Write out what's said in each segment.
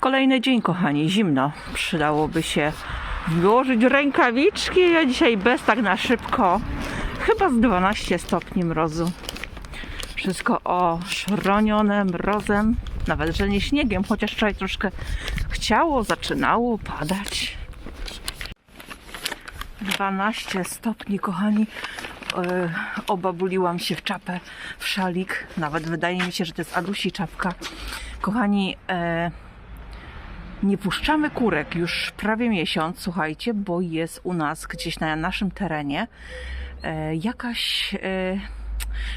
Kolejny dzień, kochani, zimno. Przydałoby się włożyć rękawiczki. Ja dzisiaj bez tak na szybko. Chyba z 12 stopni mrozu. Wszystko oszronione mrozem. Nawet, że nie śniegiem, chociaż wczoraj troszkę chciało, zaczynało padać. 12 stopni, kochani. E, obabuliłam się w czapę, w szalik. Nawet wydaje mi się, że to jest Adusi czapka. Kochani, e, nie puszczamy kurek już prawie miesiąc, słuchajcie, bo jest u nas gdzieś na naszym terenie e, jakaś e,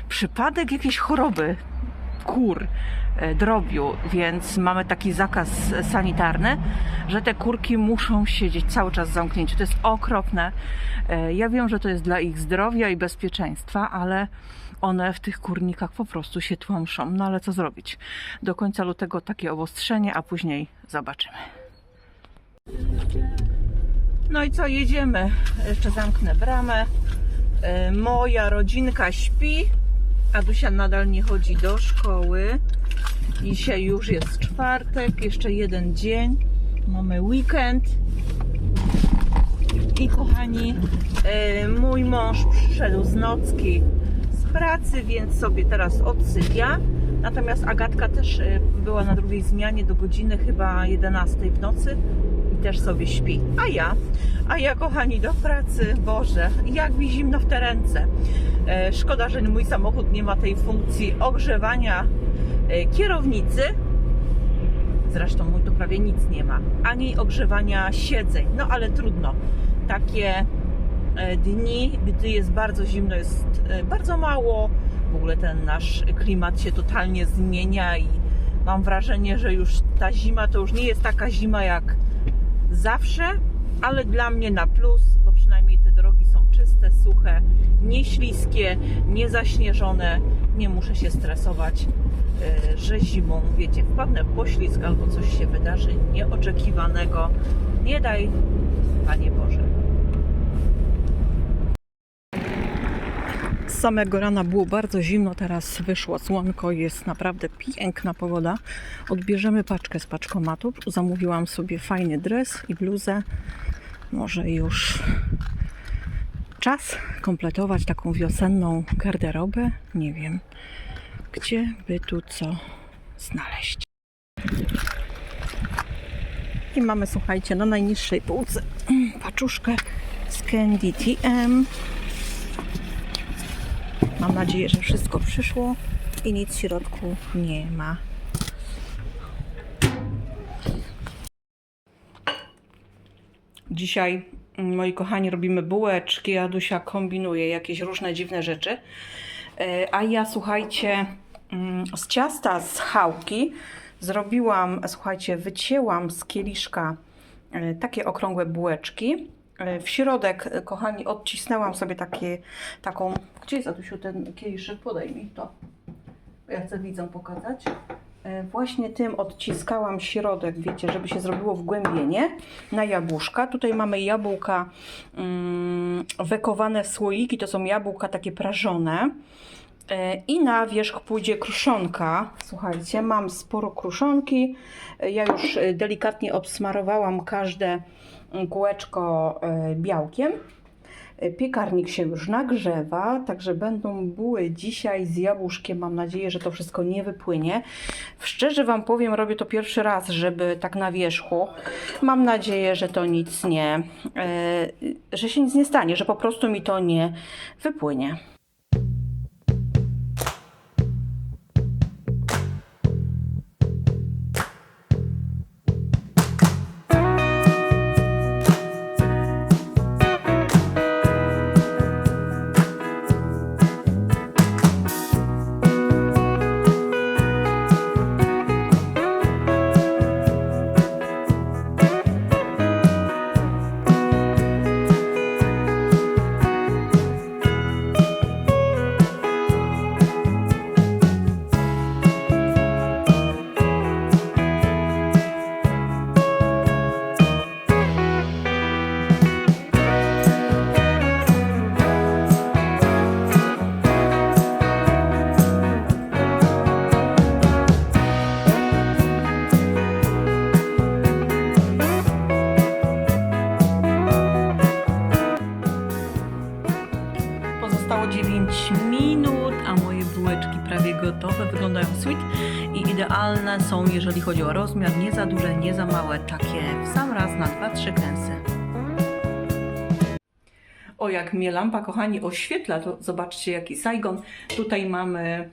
przypadek jakiejś choroby kur, e, drobiu, więc mamy taki zakaz sanitarny, że te kurki muszą siedzieć cały czas w zamknięciu. To jest okropne. E, Ja wiem, że to jest dla ich zdrowia i bezpieczeństwa, ale one w tych kurnikach po prostu się tłamszą. No ale co zrobić? Do końca lutego takie obostrzenie, a później zobaczymy. No i co, jedziemy. Jeszcze zamknę bramę. E, Moja rodzinka śpi. Adusia nadal nie chodzi do szkoły. Dzisiaj już jest czwartek, jeszcze jeden dzień. Mamy weekend. I kochani, e, mój mąż przyszedł z nocki pracy, więc sobie teraz odsypia. Natomiast Agatka też e, była na drugiej zmianie do godziny chyba 11 w nocy i też sobie śpi. A ja, a ja kochani do pracy, Boże, jak mi zimno w te ręce. E, Szkoda, że mój samochód nie ma tej funkcji ogrzewania e, kierownicy. Zresztą mój to prawie nic nie ma. Ani ogrzewania siedzeń. No ale trudno. Takie dni, gdy jest bardzo zimno, jest e, bardzo mało. W ogóle ten nasz klimat się totalnie zmienia i mam wrażenie, że już ta zima to już nie jest taka zima jak zawsze, ale dla mnie na plus, bo przynajmniej te drogi są czyste, suche, nieśliskie, niezaśnieżone. Nie muszę się stresować, e, że zimą, wiecie, wpadnę w poślizg albo coś się wydarzy nieoczekiwanego. Nie daj, Panie Boże. Z samego rana było bardzo zimno, teraz wyszło słonko, jest naprawdę piękna pogoda. Odbierzemy paczkę z paczkomatu. Zamówiłam sobie fajny dres i bluzę. Może już czas kompletować taką wiosenną garderobę. Nie wiem, gdzie by tu co znaleźć. I mamy, słuchajcie, na najniższej półce paczuszkę z Candy TM. Mam nadzieję, że wszystko przyszło i nic w środku nie ma. Dzisiaj, mm, moi kochani, robimy bułeczki. Adusia kombinuje jakieś różne dziwne rzeczy. E, A ja, słuchajcie, mm, z ciasta z chałki zrobiłam, słuchajcie, wycięłam z kieliszka e, takie okrągłe bułeczki. E, W środek, e, kochani, odcisnęłam sobie takie, taką. Gdzie jest Adusiu ten kieliszek? Podaj mi to. Ja chcę widzom pokazać. E, Właśnie tym odciskałam środek, wiecie, żeby się zrobiło wgłębienie na jabłuszka. Tutaj mamy jabłka mm, wekowane w słoiki, to są jabłka takie prażone. I na wierzch pójdzie kruszonka. Słuchajcie, mam sporo kruszonki. Ja już delikatnie obsmarowałam każde kółeczko e, białkiem. E, Piekarnik się już nagrzewa, także będą buły dzisiaj z jabłuszkiem. Mam nadzieję, że to wszystko nie wypłynie. Szczerze Wam powiem, robię to pierwszy raz, żeby tak na wierzchu. Mam nadzieję, że to nic nie, e, że się nic nie stanie, że po prostu mi to nie wypłynie. 9 minut, a moje bułeczki prawie gotowe, wyglądają sweet i idealne są, jeżeli chodzi o rozmiar, nie za duże, nie za małe, takie w sam raz na 2-3 kęsy. O, jak mnie lampa, kochani, oświetla, to zobaczcie jaki Saigon. Tutaj mamy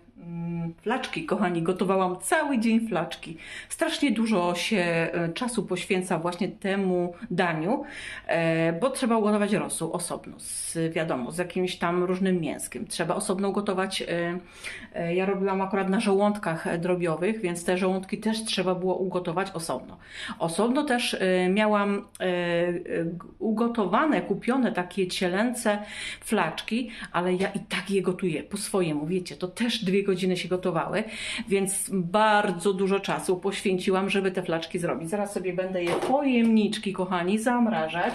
flaczki, kochani. Gotowałam cały dzień flaczki. Strasznie dużo się e, czasu poświęca właśnie temu daniu, e, bo trzeba ugotować rosół osobno, z, wiadomo, z jakimś tam różnym mięskiem. Trzeba osobno gotować. e, Ja robiłam akurat na żołądkach drobiowych, więc te żołądki też trzeba było ugotować osobno. Osobno też miałam ugotowane, kupione takie cielęce flaczki, ale ja i tak je gotuję po swojemu, wiecie, to też dwie godziny się gotowały, więc bardzo dużo czasu poświęciłam, żeby te flaczki zrobić. Zaraz sobie będę je pojemniczki, kochani, zamrażać,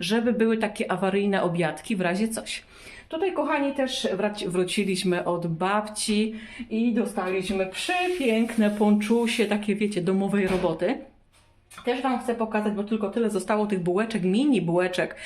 żeby były takie awaryjne obiadki w razie coś. Tutaj, kochani, też wróciliśmy od babci i dostaliśmy przepiękne ponczusie, takie, wiecie, domowej roboty. Też Wam chcę pokazać, bo tylko tyle zostało tych bułeczek, mini bułeczek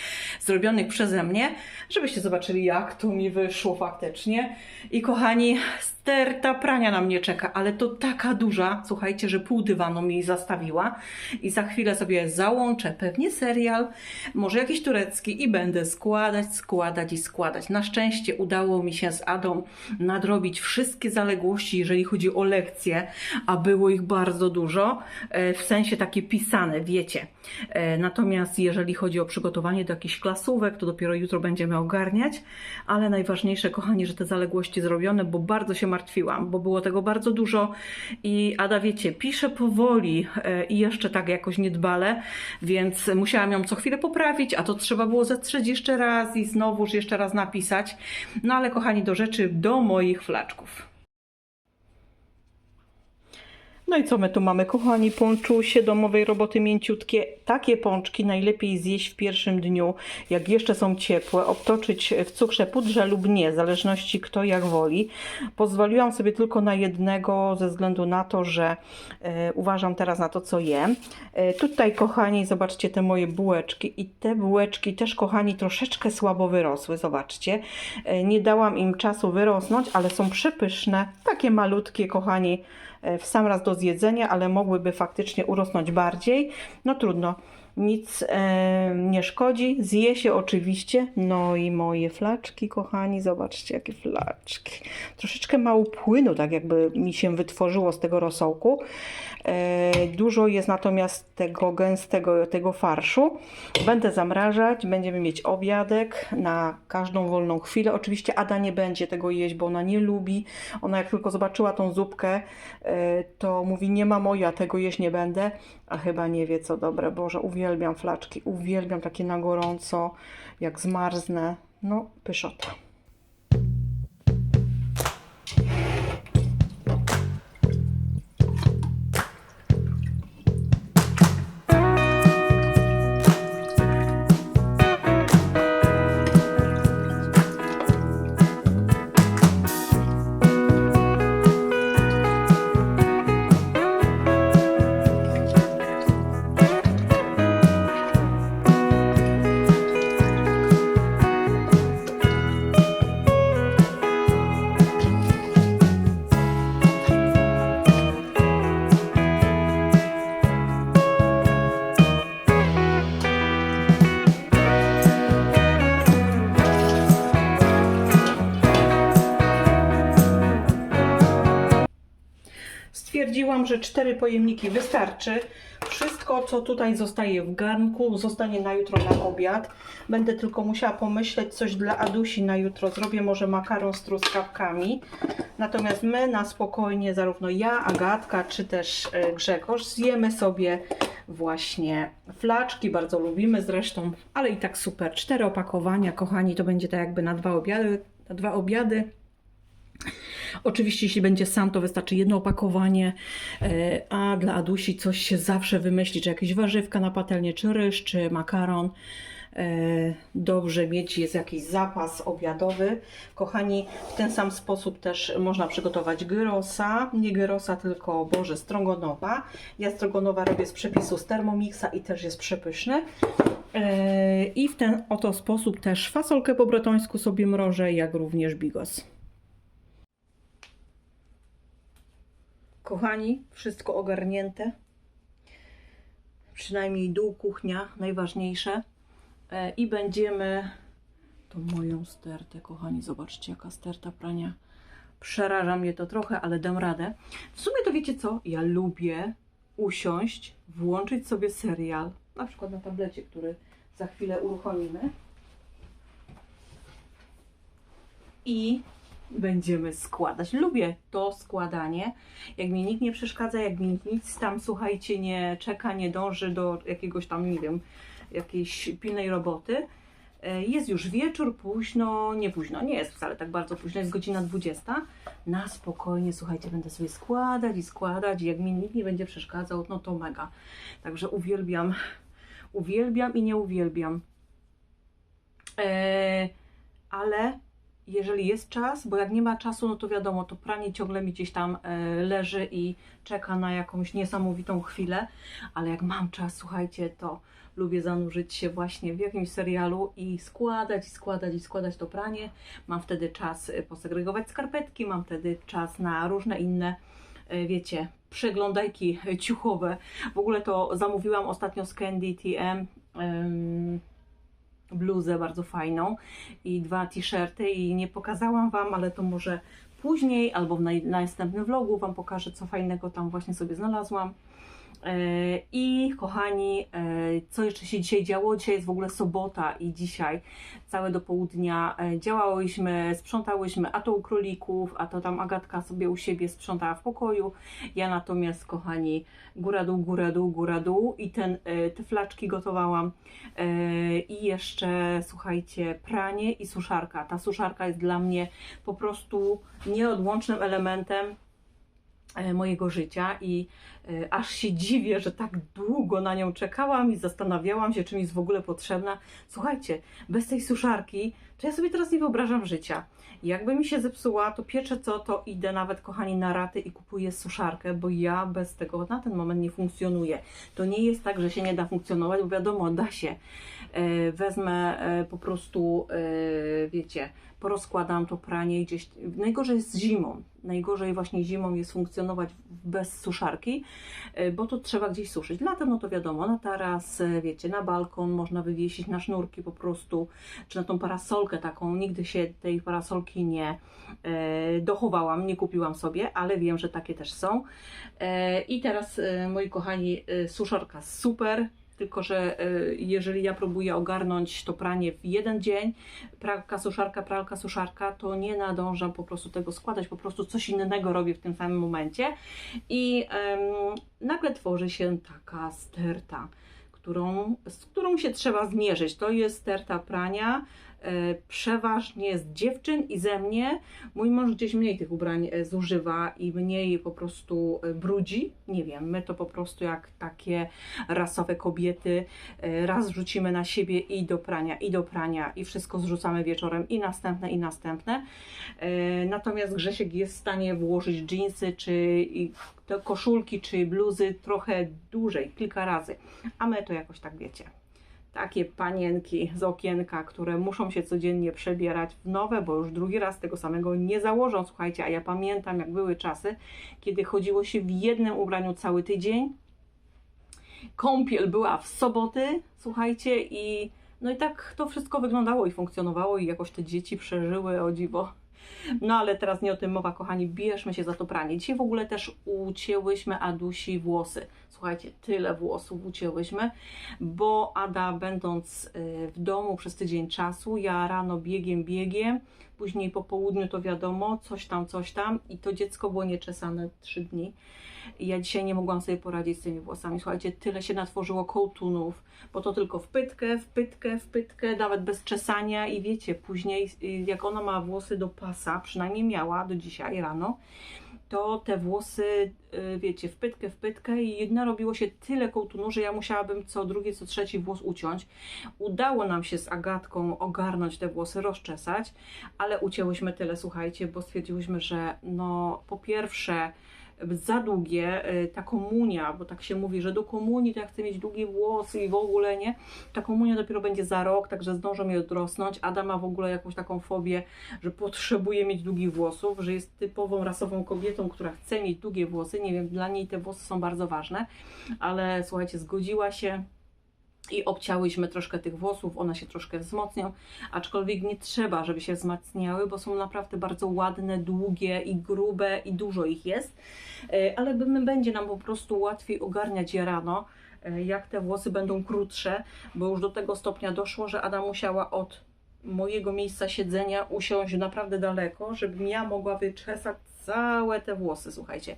zrobionych przeze mnie, żebyście zobaczyli, jak to mi wyszło faktycznie. I kochani, sterta prania na mnie czeka, ale to taka duża, słuchajcie, że pół dywanu mi zastawiła. I za chwilę sobie załączę pewnie serial, może jakiś turecki i będę składać, składać i składać. Na szczęście udało mi się z Adą nadrobić wszystkie zaległości, jeżeli chodzi o lekcje, a było ich bardzo dużo, e, w sensie takie pisane, wiecie. E, Natomiast jeżeli chodzi o przygotowanie do jakichś klasówek, to dopiero jutro będziemy ogarniać, ale najważniejsze, kochani, że te zaległości zrobione, bo bardzo się martwiłam, bo było tego bardzo dużo i Ada, wiecie, pisze powoli e, i jeszcze tak jakoś niedbale, więc musiałam ją co chwilę poprawić, a to trzeba było zetrzeć jeszcze raz i znowuż jeszcze raz napisać. No ale kochani, do rzeczy, do moich flaczków. No i co my tu mamy, kochani? Ponczusie domowej roboty mięciutkie. Takie pączki najlepiej zjeść w pierwszym dniu, jak jeszcze są ciepłe, obtoczyć w cukrze pudrze lub nie, w zależności kto jak woli. Pozwoliłam sobie tylko na jednego ze względu na to, że e, uważam teraz na to, co jem. E, tutaj, kochani, zobaczcie te moje bułeczki i te bułeczki też, kochani, troszeczkę słabo wyrosły, zobaczcie. E, nie dałam im czasu wyrosnąć, ale są przepyszne, takie malutkie, kochani, w sam raz do zjedzenia, ale mogłyby faktycznie urosnąć bardziej. No trudno, nic e, nie szkodzi. Zje się oczywiście. No i moje flaczki, kochani, zobaczcie jakie flaczki. Troszeczkę mało płynu, tak jakby mi się wytworzyło z tego rosołku. E, dużo jest natomiast tego gęstego, tego farszu. Będę zamrażać, będziemy mieć obiadek na każdą wolną chwilę. Oczywiście Ada nie będzie tego jeść, bo ona nie lubi. Ona jak tylko zobaczyła tą zupkę, e, to mówi nie mamo, ja tego jeść nie będę. A chyba nie wie co dobre. Boże, uwielbiam flaczki, uwielbiam takie na gorąco, jak zmarznę. No, pyszota. Stwierdziłam, że cztery pojemniki wystarczy. Wszystko, co tutaj zostaje w garnku, zostanie na jutro na obiad. Będę tylko musiała pomyśleć coś dla Adusi na jutro. Zrobię może makaron z truskawkami. Natomiast my na spokojnie, zarówno ja, Agatka, czy też e, Grzegorz, zjemy sobie właśnie flaczki. Bardzo lubimy zresztą, ale i tak super. Cztery opakowania, kochani, to będzie tak jakby na dwa obiady. Na dwa obiady. Oczywiście, jeśli będzie sam, to wystarczy jedno opakowanie, e, a dla Adusi coś się zawsze wymyśli, czy jakieś warzywka na patelnię, czy ryż, czy makaron. E, Dobrze mieć jest jakiś zapas obiadowy. Kochani, w ten sam sposób też można przygotować gyrosa. Nie gyrosa, tylko Boże, strogonowa. Ja strogonowa robię z przepisu z Thermomixa i też jest przepyszny. E, I w ten oto sposób też fasolkę po bretońsku sobie mrożę, jak również bigos. Kochani, wszystko ogarnięte. Przynajmniej dół, kuchnia, najważniejsze. E, I będziemy tą moją stertę, kochani, zobaczcie jaka sterta prania. Przeraża mnie to trochę, ale dam radę. W sumie to wiecie co? Ja lubię usiąść, włączyć sobie serial, na przykład na tablecie, który za chwilę uruchomimy. I będziemy składać. Lubię to składanie. Jak mi nikt nie przeszkadza, jak mi nic tam, słuchajcie, nie czeka, nie dąży do jakiegoś tam, nie wiem, jakiejś pilnej roboty. E, Jest już wieczór, późno, nie późno, nie jest wcale tak bardzo późno, jest godzina 20. Na spokojnie, słuchajcie, będę sobie składać i składać. Jak mi nikt nie będzie przeszkadzał, no to mega. Także uwielbiam, uwielbiam i nie uwielbiam. E, ale jeżeli jest czas, bo jak nie ma czasu, no to wiadomo, to pranie ciągle mi gdzieś tam e, leży i czeka na jakąś niesamowitą chwilę, ale jak mam czas, słuchajcie, to lubię zanurzyć się właśnie w jakimś serialu i składać, i składać, i składać to pranie. Mam wtedy czas e, posegregować skarpetki, mam wtedy czas na różne inne, e, wiecie, przeglądajki ciuchowe. W ogóle to zamówiłam ostatnio z Candy TM. em, bluzę bardzo fajną i dwa t-shirty i nie pokazałam Wam, ale to może później albo w następnym vlogu Wam pokażę, co fajnego tam właśnie sobie znalazłam. E, I kochani, e, co jeszcze się dzisiaj działo? Dzisiaj jest w ogóle sobota i dzisiaj całe do południa e, działałyśmy, sprzątałyśmy, a to u królików, a to tam Agatka sobie u siebie sprzątała w pokoju. Ja natomiast, kochani, góra dół, góra dół, góra dół i ten, te flaczki gotowałam. I jeszcze, słuchajcie, pranie i suszarka. Ta suszarka jest dla mnie po prostu nieodłącznym elementem mojego życia i e, aż się dziwię, że tak długo na nią czekałam i zastanawiałam się, czy mi jest w ogóle potrzebna. Słuchajcie, bez tej suszarki to ja sobie teraz nie wyobrażam życia. Jakby mi się zepsuła, to pierwsze co, to idę nawet, kochani, na raty i kupuję suszarkę, bo ja bez tego na ten moment nie funkcjonuję. To nie jest tak, że się nie da funkcjonować, bo wiadomo, da się. E, Wezmę e, po prostu, e, wiecie, porozkładam to pranie gdzieś. Najgorzej jest zimą. Najgorzej właśnie zimą jest funkcjonować bez suszarki, bo to trzeba gdzieś suszyć. Latem, no to wiadomo, na taras, wiecie, na balkon można wywiesić na sznurki po prostu, czy na tą parasolkę taką. Nigdy się tej parasolki nie e, dochowałam, nie kupiłam sobie, ale wiem, że takie też są. E, I teraz, e, moi kochani, suszarka super. Tylko, że jeżeli ja próbuję ogarnąć to pranie w jeden dzień, pralka, suszarka, pralka, suszarka, to nie nadążam po prostu tego składać, po prostu coś innego robię w tym samym momencie i em, nagle tworzy się taka sterta, którą, z którą się trzeba zmierzyć. To jest sterta prania, przeważnie z dziewczyn i ze mnie. Mój mąż gdzieś mniej tych ubrań e, zużywa i mniej po prostu e, brudzi. Nie wiem, my to po prostu jak takie rasowe kobiety e, raz rzucimy na siebie i do prania, i do prania i wszystko zrzucamy wieczorem i następne, i następne. E, Natomiast Grzesiek jest w stanie włożyć dżinsy, czy koszulki, czy bluzy trochę dłużej, kilka razy. A my to jakoś tak wiecie. Takie panienki z okienka, które muszą się codziennie przebierać w nowe, bo już drugi raz tego samego nie założą. Słuchajcie, a ja pamiętam, jak były czasy, kiedy chodziło się w jednym ubraniu cały tydzień. Kąpiel była w soboty, słuchajcie, i no i tak to wszystko wyglądało i funkcjonowało, i jakoś te dzieci przeżyły o dziwo. No ale teraz nie o tym mowa, kochani, bierzmy się za to pranie. Dzisiaj w ogóle też ucięłyśmy Adusi włosy. Słuchajcie, tyle włosów ucięłyśmy, bo Ada będąc y, w domu przez tydzień czasu, ja rano biegiem, biegiem, później po południu to wiadomo, coś tam, coś tam i to dziecko było nieczesane trzy dni. I ja dzisiaj nie mogłam sobie poradzić z tymi włosami. Słuchajcie, tyle się natworzyło kołtunów, bo to tylko w pytkę, w pytkę, w pytkę, nawet bez czesania i wiecie, później y, jak ona ma włosy do pasa, przynajmniej miała do dzisiaj rano, to te włosy, y, wiecie, w pytkę, w pytkę i narobiło się tyle kołtunu, że ja musiałabym co drugi, co trzeci włos uciąć. Udało nam się z Agatką ogarnąć te włosy, rozczesać, ale ucięłyśmy tyle, słuchajcie, bo stwierdziłyśmy, że no po pierwsze za długie, e, ta komunia, bo tak się mówi, że do komunii to ja chcę mieć długie włosy i w ogóle nie, ta komunia dopiero będzie za rok, także zdążą mi odrosnąć. Adam ma w ogóle jakąś taką fobię, że potrzebuje mieć długich włosów, że jest typową rasową kobietą, która chce mieć długie włosy. Nie wiem, dla niej te włosy są bardzo ważne, ale słuchajcie, zgodziła się i obciałyśmy troszkę tych włosów, one się troszkę wzmocnią, aczkolwiek nie trzeba, żeby się wzmacniały, bo są naprawdę bardzo ładne, długie i grube i dużo ich jest, E, ale będzie nam po prostu łatwiej ogarniać je rano, e, jak te włosy będą krótsze, bo już do tego stopnia doszło, że Ada musiała od mojego miejsca siedzenia usiąść naprawdę daleko, żebym ja mogła wyczesać całe te włosy, słuchajcie.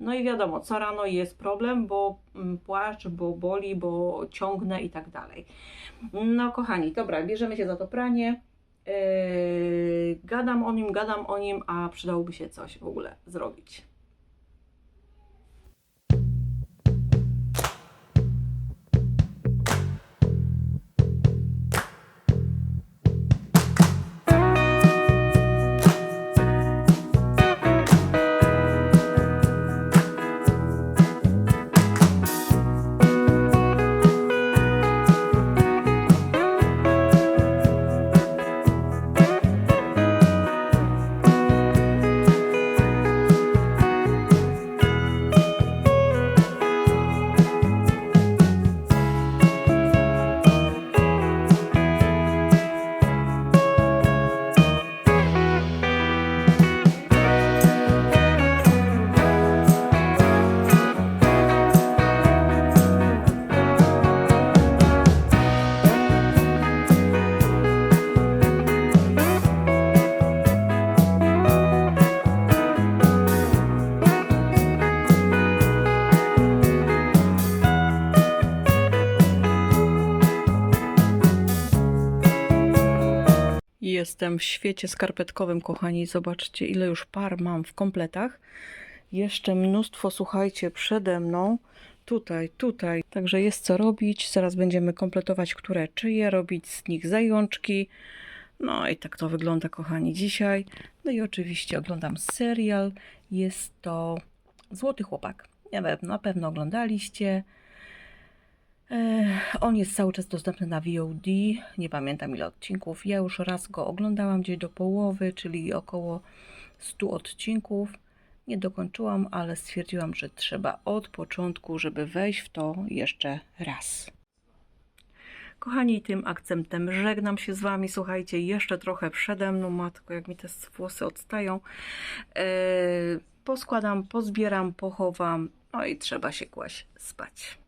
No i wiadomo, co rano jest problem, bo mm, płaszcz, bo boli, bo ciągnę i tak dalej. No kochani, dobra, bierzemy się za to pranie. Yy, gadam o nim, gadam o nim, a przydałoby się coś w ogóle zrobić. Jestem w świecie skarpetkowym, kochani. Zobaczcie, ile już par mam w kompletach. Jeszcze mnóstwo, słuchajcie, przede mną. Tutaj, tutaj. Także jest co robić. Zaraz będziemy kompletować, które czyje, robić z nich zajączki. No i tak to wygląda, kochani, dzisiaj. No i oczywiście oglądam serial. Jest to Złoty Chłopak. Nie wiem, na pewno oglądaliście. On jest cały czas dostępny na VOD. Nie pamiętam ile odcinków. Ja już raz go oglądałam gdzieś do połowy, czyli około 100 odcinków. Nie dokończyłam, ale stwierdziłam, że trzeba od początku, żeby wejść w to jeszcze raz. Kochani, tym akcentem żegnam się z Wami. Słuchajcie, jeszcze trochę przede mną, matko, jak mi te włosy odstają. Eee, poskładam, pozbieram, pochowam, no i trzeba się kłaść spać.